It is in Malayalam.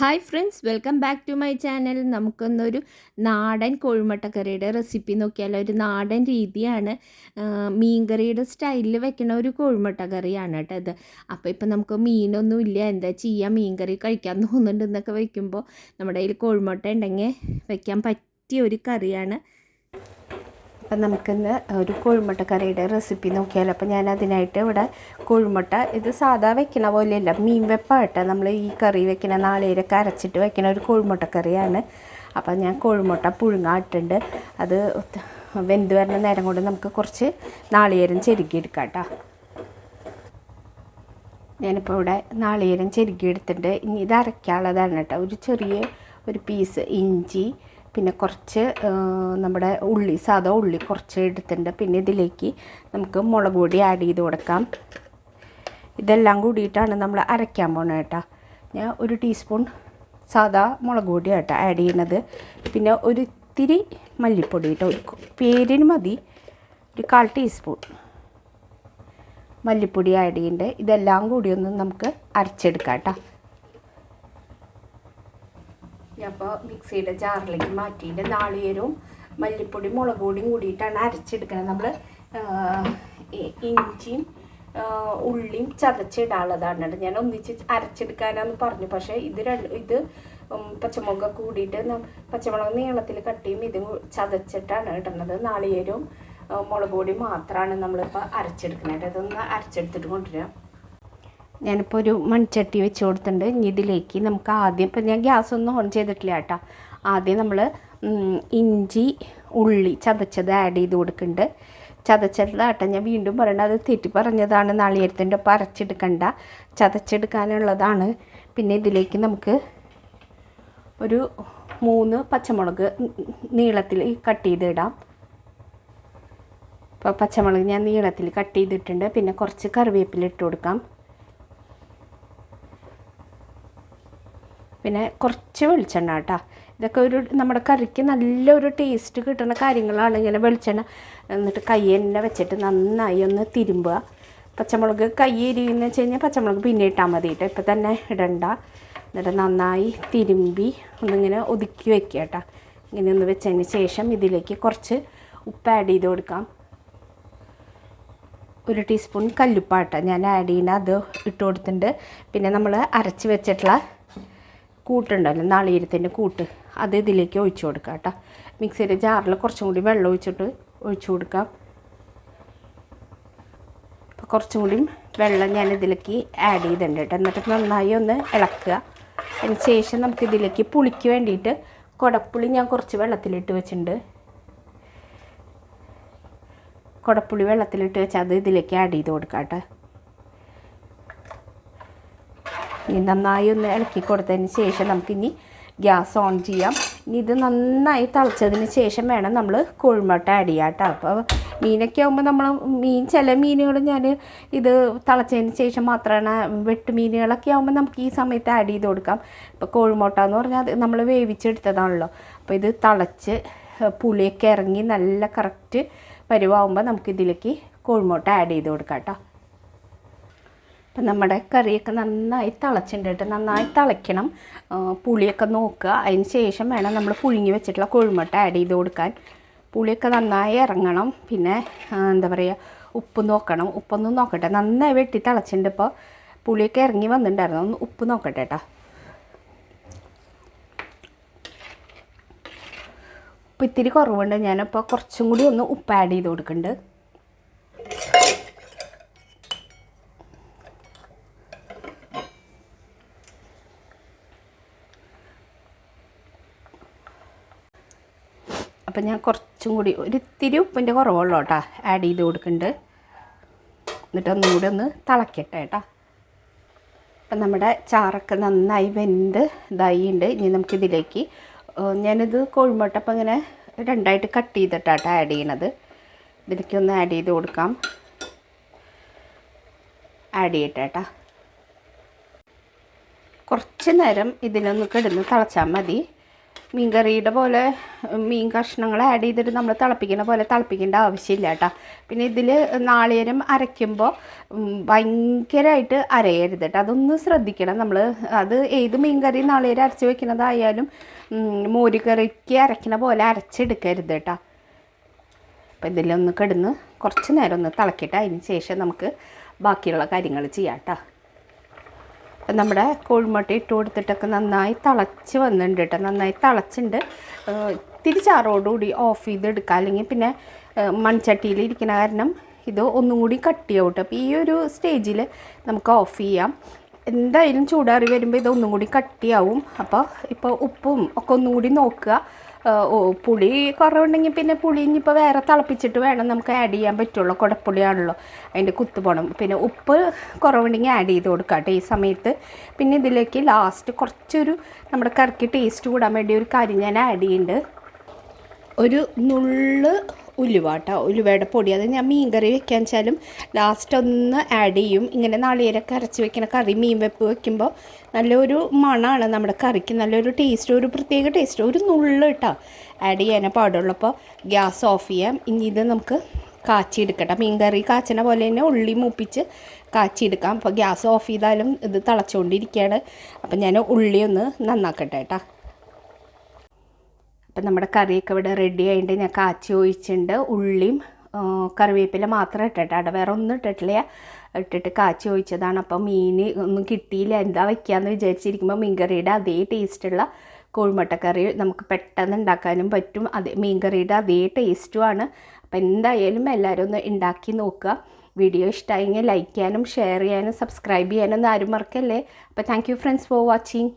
Hi friends welcome back to my channel നമുക്കൊന്നൊരു നാടൻ കോഴിമുട്ടക്കറിയുടെ റെസിപ്പി നോക്കിയാൽ ഒരു നാടൻ രീതിയാണ് മീൻകറിയുടെ സ്റ്റൈലിൽ വെക്കണ ഒരു കോഴിമുട്ടക്കറിയാണ് കേട്ടോ ഇത്. അപ്പോൾ ഇപ്പം നമുക്ക് മീനൊന്നും ഇല്ല. എന്താ ചെയ്യുക മീൻകറി കഴിക്കാൻ തോന്നുന്നുണ്ട് എന്നൊക്കെ വെക്കുമ്പോൾ നമ്മുടെ കയ്യിൽ കോഴിമുട്ട ഉണ്ടെങ്കിൽ വെക്കാൻ പറ്റിയ ഒരു കറിയാണ്. അപ്പം നമുക്കിന്ന് ഒരു കോഴിമുട്ട കറിയുടെ റെസിപ്പി നോക്കിയാലോ. അപ്പോൾ ഞാൻ അതിനായിട്ട് ഇവിടെ കോഴിമുട്ട ഇത് സാധാ വെക്കണ പോലെയല്ല മീൻ വെപ്പായിട്ട് നമ്മൾ ഈ കറി വെക്കണ നാളേരൊക്കെ അരച്ചിട്ട് വെക്കണ ഒരു കോഴിമുട്ട കറിയാണ് അപ്പം ഞാൻ കോഴിമുട്ട പുഴുങ്ങാട്ടുണ്ട് അത് വെന്ത് വരുന്ന നേരം കൊണ്ട് നമുക്ക് കുറച്ച് നാളികേരം ചെരുക്കിയെടുക്കാം കേട്ടോ. ഞാനിപ്പോൾ ഇവിടെ നാളികേരം ചെരുക്കി എടുത്തിട്ടുണ്ട് ഇനി ഇത് അരയ്ക്കാനുള്ളതാണ് കേട്ടോ. ഒരു ചെറിയ ഒരു പീസ് ഇഞ്ചി പിന്നെ കുറച്ച് നമ്മുടെ ഉള്ളി സാധാ ഉള്ളി കുറച്ച് എടുത്തിട്ടുണ്ട്. പിന്നെ ഇതിലേക്ക് നമുക്ക് മുളക് പൊടി ആഡ് ചെയ്ത് കൊടുക്കാം. ഇതെല്ലാം കൂടിയിട്ടാണ് നമ്മൾ അരയ്ക്കാൻ പോകുന്നത് കേട്ടോ. ഞാൻ ഒരു ടീസ്പൂൺ സാധാ മുളക് പൊടി കേട്ടോ ആഡ് ചെയ്യണത് പിന്നെ ഒരു ഇത്തിരി മല്ലിപ്പൊടി കേട്ടോ ഒരു പേരിന് മതി ഒരു കാൽ ടീസ്പൂൺ മല്ലിപ്പൊടി ആഡ് ചെയ്യേണ്ടത് ഇതെല്ലാം കൂടി ഒന്ന് നമുക്ക് അരച്ചെടുക്കാം കേട്ടോ. അപ്പോൾ മിക്സിയുടെ ജാറിലേക്ക് മാറ്റിയിട്ട് നാളികേരവും മല്ലിപ്പൊടി മുളക് പൊടിയും കൂടിയിട്ടാണ് അരച്ചെടുക്കുന്നത് നമ്മൾ ഇഞ്ചിയും ഉള്ളിയും ചതച്ചിടാനുള്ളതാണ്. ഞാൻ ഒന്നിച്ച് അരച്ചെടുക്കാനാന്ന് പറഞ്ഞു. പക്ഷേ ഇത് രണ്ട് ഇത് പച്ചമുളക് കൂടിയിട്ട് പച്ചമുളക് നീളത്തിൽ കട്ടിയും ഇതും ചതച്ചിട്ടാണ് ഇടുന്നത്. നാളികേരവും മുളക് പൊടി മാത്രമാണ് നമ്മളിപ്പോൾ അരച്ചെടുക്കുന്നത് അതൊന്ന് അരച്ചെടുത്തിട്ട് കൊണ്ടുവരാം. ഞാനിപ്പോൾ ഒരു മൺചട്ടി വെച്ച് കൊടുത്തിട്ടുണ്ട്. ഇനി ഇതിലേക്ക് നമുക്ക് ആദ്യം ഇപ്പം ഞാൻ ഗ്യാസ് ഒന്നും ഓൺ ചെയ്തിട്ടില്ല കേട്ടോ. ആദ്യം നമ്മൾ ഇഞ്ചി ഉള്ളി ചതച്ചത് ആഡ് ചെയ്ത് കൊടുക്കുന്നുണ്ട്. ചതച്ചതാട്ടെ ഞാൻ വീണ്ടും പറയണത് അത് തെറ്റി പറഞ്ഞതാണ്. നാളികേരത്തിന്റെ ഒപ്പം അരച്ചെടുക്കണ്ട. ചതച്ചെടുക്കാനുള്ളതാണ്. പിന്നെ ഇതിലേക്ക് നമുക്ക് ഒരു മൂന്ന് പച്ചമുളക് നീളത്തിൽ കട്ട് ചെയ്തിടാം. ഇപ്പോൾ പച്ചമുളക് ഞാൻ നീളത്തിൽ കട്ട് ചെയ്തിട്ടുണ്ട്. പിന്നെ കുറച്ച് കറിവേപ്പില ഇട്ട് കൊടുക്കാം. പിന്നെ കുറച്ച് വെളിച്ചെണ്ണ കേട്ടോ. ഇതൊക്കെ ഒരു നമ്മുടെ കറിക്ക് നല്ലൊരു ടേസ്റ്റ് കിട്ടുന്ന കാര്യങ്ങളാണ് ഇങ്ങനെ വെളിച്ചെണ്ണ. എന്നിട്ട് കൈ തന്നെ വെച്ചിട്ട് നന്നായി ഒന്ന് തിരുമ്പുക. പച്ചമുളക് കൈ എരിയുന്ന വെച്ച് കഴിഞ്ഞാൽ പച്ചമുളക് പിന്നെ ഇട്ടാൽ മതി കേട്ടോ. ഇപ്പം തന്നെ ഇടണ്ട. എന്നിട്ട് നന്നായി തിരുമ്പി ഒന്നിങ്ങനെ ഒതുക്കി വെക്കുക കേട്ടോ. ഇങ്ങനെ ഒന്ന് വെച്ചതിന് ശേഷം ഇതിലേക്ക് കുറച്ച് ഉപ്പ് ആഡ് ചെയ്ത് കൊടുക്കാം. ഒരു ടീസ്പൂൺ കല്ലുപ്പാട്ട ഞാൻ ആഡ് ചെയ്യുന്ന അത് ഇട്ട് കൊടുത്തിട്ടുണ്ട്. പിന്നെ നമ്മൾ അരച്ച് വെച്ചിട്ടുള്ള കൂട്ടുണ്ടല്ലോ നാളികേരത്തിന്റെ കൂട്ട്. അത് ഇതിലേക്ക് ഒഴിച്ചു കൊടുക്കാം കേട്ടോ. മിക്സിയുടെ ജാറിൽ കുറച്ചും കൂടി വെള്ളം ഒഴിച്ചിട്ട് ഒഴിച്ചു കൊടുക്കാം. അപ്പോൾ കുറച്ചും കൂടി വെള്ളം ഞാൻ ഇതിലേക്ക് ആഡ് ചെയ്തിട്ടുണ്ട് കേട്ടോ. എന്നിട്ട് നന്നായി ഒന്ന് ഇളക്കുക. അതിന് ശേഷം നമുക്ക് ഇതിലേക്ക് പുളിക്ക് വേണ്ടിയിട്ട് കുടപ്പുളി ഞാൻ കുറച്ച് വെള്ളത്തിലിട്ട് വെച്ചിട്ടുണ്ട്. കുടപ്പുളി വെള്ളത്തിലിട്ട് വെച്ച് അത് ഇതിലേക്ക് ആഡ് ചെയ്ത് കൊടുക്കാം കേട്ടോ. ഇനി നന്നായി ഒന്ന് ഇളക്കി കൊടുത്തതിന് ശേഷം നമുക്കിനി ഗ്യാസ് ഓൺ ചെയ്യാം. ഇനി ഇത് നന്നായി തിളച്ചതിന് ശേഷം വേണം നമ്മൾ കുഴിമട്ട ആഡ് ചെയ്യാം കേട്ടോ. അപ്പോൾ മീനൊക്കെ ആകുമ്പോൾ നമ്മൾ മീൻ ചില മീനുകൾ ഞാൻ ഇത് തിളച്ചതിന് ശേഷം മാത്രമാണ് വെട്ട് മീനുകളൊക്കെ ആകുമ്പോൾ നമുക്ക് ഈ സമയത്ത് ആഡ് ചെയ്ത് കൊടുക്കാം. ഇപ്പോൾ കോഴിമുട്ട എന്ന് പറഞ്ഞാൽ അത് നമ്മൾ വേവിച്ചെടുത്തതാണല്ലോ. അപ്പോൾ ഇത് തിളച്ച് പുളിയൊക്കെ ഇറങ്ങി നല്ല കറക്റ്റ് പരുവാകുമ്പോൾ നമുക്കിതിലേക്ക് കോഴിമുട്ട ആഡ് ചെയ്ത് കൊടുക്കാം കേട്ടോ. അപ്പം നമ്മുടെ കറിയൊക്കെ നന്നായി തിളച്ചിട്ടുണ്ട് നന്നായി തിളയ്ക്കണം. പുളിയൊക്കെ നോക്കുക. അതിന് ശേഷം വേണം നമ്മൾ പുഴുങ്ങി വെച്ചിട്ടുള്ള കുഴിമുട്ട ആഡ് ചെയ്ത് കൊടുക്കാൻ. പുളിയൊക്കെ നന്നായി ഇറങ്ങണം. പിന്നെ എന്താ പറയുക ഉപ്പ് നോക്കണം. ഉപ്പൊന്നും നോക്കട്ടെ. നന്നായി വെട്ടി തിളച്ചിട്ടുണ്ട് ഇപ്പോൾ പുളിയൊക്കെ ഇറങ്ങി വന്നിട്ടുണ്ടായിരുന്നു. ഒന്ന് ഉപ്പ് നോക്കട്ടെ കേട്ടോ ഉപ്പ് ഇത്തിരി കുറവുണ്ട്. ഞാനിപ്പോൾ കുറച്ചും കൂടി ഒന്ന് ഉപ്പ് ആഡ് ചെയ്ത് കൊടുക്കുന്നുണ്ട്. അപ്പം ഞാൻ കുറച്ചും കൂടി ഒരു ഇത്തിരി ഉപ്പിന്റെ കുറവുള്ളൂ കേട്ടോ ആഡ് ചെയ്ത് കൊടുക്കുന്നുണ്ട്. എന്നിട്ട് ഒന്നും കൂടി ഒന്ന് തിളക്കട്ടെ കേട്ടോ. അപ്പം നമ്മുടെ ചാറൊക്കെ നന്നായി വെന്ത് ഉണ്ട് ഇനി നമുക്കിതിലേക്ക് ഞാനിത് കോഴിമുട്ട അപ്പം ഇങ്ങനെ രണ്ടായിട്ട് കട്ട് ചെയ്തിട്ടാട്ടോ ആഡ് ചെയ്യണത്. ഇതിലേക്ക് ഒന്ന് ആഡ് ചെയ്ത് കൊടുക്കാം. ആഡ് ചെയ്യട്ടെ കുറച്ച് നേരം ഇതിനൊന്ന് കിടന്ന് തിളച്ചാൽ മതി. മീൻകറിയുടെ പോലെ മീൻ കഷ്ണങ്ങൾ ആഡ് ചെയ്തിട്ട് നമ്മൾ തിളപ്പിക്കുന്ന പോലെ തിളപ്പിക്കേണ്ട ആവശ്യമില്ല കേട്ടോ. പിന്നെ ഇതിൽ നാളികേരം അരയ്ക്കുമ്പോൾ ഭയങ്കരമായിട്ട് അരയരുത് കേട്ടോ. അതൊന്ന് ശ്രദ്ധിക്കണം നമ്മൾ അത് ഏത് മീൻകറി നാളികേരം അരച്ച് വെക്കുന്നതായാലും മോരുകറിക്ക് അരയ്ക്കുന്ന പോലെ അരച്ചെടുക്കരുത് കേട്ടോ. അപ്പോൾ ഇതിലൊന്ന് കിടന്ന് കുറച്ച് നേരം ഒന്ന് തിളക്കിയിട്ട് അതിന് ശേഷം നമുക്ക് ബാക്കിയുള്ള കാര്യങ്ങൾ ചെയ്യാം കേട്ടോ. നമ്മുടെ കോഴിമുട്ട ഇട്ട് കൊടുത്തിട്ടൊക്കെ നന്നായി തിളച്ച് വന്നിട്ടുണ്ട് കേട്ടോ നന്നായി തിളച്ചിട്ടുണ്ട് തിരിച്ചാറോടുകൂടി ചാറോടുകൂടി ഓഫ് ചെയ്തെടുക്കുക അല്ലെങ്കിൽ പിന്നെ മൺചട്ടിയിൽ ഇരിക്കുന്ന കാരണം ഇത് ഒന്നും കൂടി കട്ടിയാവും കേട്ടോ അപ്പോൾ ഈ ഒരു സ്റ്റേജിൽ നമുക്ക് ഓഫ് ചെയ്യാം. എന്തായാലും ചൂടാറി വരുമ്പോൾ ഇത് ഒന്നും കൂടി കട്ടിയാവും അപ്പോൾ ഇപ്പോൾ ഉപ്പും ഒക്കെ ഒന്നും കൂടി നോക്കുക. പുളി കുറവുണ്ടെങ്കിൽ പിന്നെ പുളി ഇനിയിപ്പോൾ വേറെ തിളപ്പിച്ചിട്ട് വേണം നമുക്ക് ആഡ് ചെയ്യാൻ പറ്റുള്ളൂ. കുടപ്പുളിയാണല്ലോ അതിന്റെ കുത്ത് പിന്നെ ഉപ്പ് കുറവുണ്ടെങ്കിൽ ആഡ് ചെയ്ത് കൊടുക്കുക കേട്ടോ ഈ സമയത്ത്. പിന്നെ ഇതിലേക്ക് ലാസ്റ്റ് കുറച്ചൊരു നമ്മുടെ കറിക്ക് ടേസ്റ്റ് കൂടാൻ വേണ്ടി ഒരു കാര്യം ഞാൻ ആഡ് ചെയ്യുന്നുണ്ട്. ഒരു നുള്ള് ഉലുവ കേട്ടോ ഉലുവയുടെ പൊടി. അത് ഞാൻ മീൻ കറി വെക്കാൻ വെച്ചാലും ലാസ്റ്റ് ഒന്ന് ആഡ് ചെയ്യും. ഇങ്ങനെ നാളികേരൊക്കെ അരച്ച് വെക്കുന്ന കറി മീൻ വെപ്പ് വെക്കുമ്പോൾ നല്ലൊരു മണമാണ് നമ്മുടെ കറിക്ക്. നല്ലൊരു ടേസ്റ്റ് ഒരു പ്രത്യേക ടേസ്റ്റ് ഒരു നുള്ള് കേട്ടോ ആഡ് ചെയ്യാനേ പാടുള്ളൂ. അപ്പോൾ ഗ്യാസ് ഓഫ് ചെയ്യാം. ഇനി ഇത് നമുക്ക് കാച്ചിയെടുക്കട്ടെ. മീൻ കറി കാച്ചണ പോലെ തന്നെ ഉള്ളി മൂപ്പിച്ച് കാച്ചിയെടുക്കാം. അപ്പോൾ ഗ്യാസ് ഓഫ് ചെയ്താലും ഇത് തിളച്ചുകൊണ്ടിരിക്കുകയാണ് അപ്പം ഞാൻ ഉള്ളി ഒന്ന് നന്നാക്കട്ടെ കേട്ടോ അപ്പം നമ്മുടെ കറിയൊക്കെ ഇവിടെ റെഡി ആയിട്ട് ഞാൻ കാച്ചി ഒഴിച്ചിട്ടുണ്ട്. ഉള്ളിയും കറിവേപ്പില മാത്രം ഇട്ടിട്ട് അവിടെ വേറെ ഒന്നും ഇട്ടിട്ടില്ല. ഇട്ടിട്ട് കാച്ചി ഒഴിച്ചതാണ്. അപ്പോൾ മീൻ ഒന്നും കിട്ടിയില്ല. എന്താ വയ്ക്കാന്ന് വിചാരിച്ചിരിക്കുമ്പോൾ മീൻകറിയുടെ അതേ ടേസ്റ്റുള്ള കോഴിമുട്ടക്കറി നമുക്ക് പെട്ടെന്ന് ഉണ്ടാക്കാനും പറ്റും. അതേ മീൻകറിയുടെ അതേ ടേസ്റ്റുമാണ് അപ്പം എന്തായാലും എല്ലാവരും ഒന്ന് ഉണ്ടാക്കി നോക്കുക. വീഡിയോ ഇഷ്ടമായെങ്കിൽ ലൈക്ക് ചെയ്യാനും ഷെയർ ചെയ്യാനും സബ്സ്ക്രൈബ് ചെയ്യാനും ഒന്നും ആരും മറക്കല്ലേ? അപ്പോൾ thank you friends for watching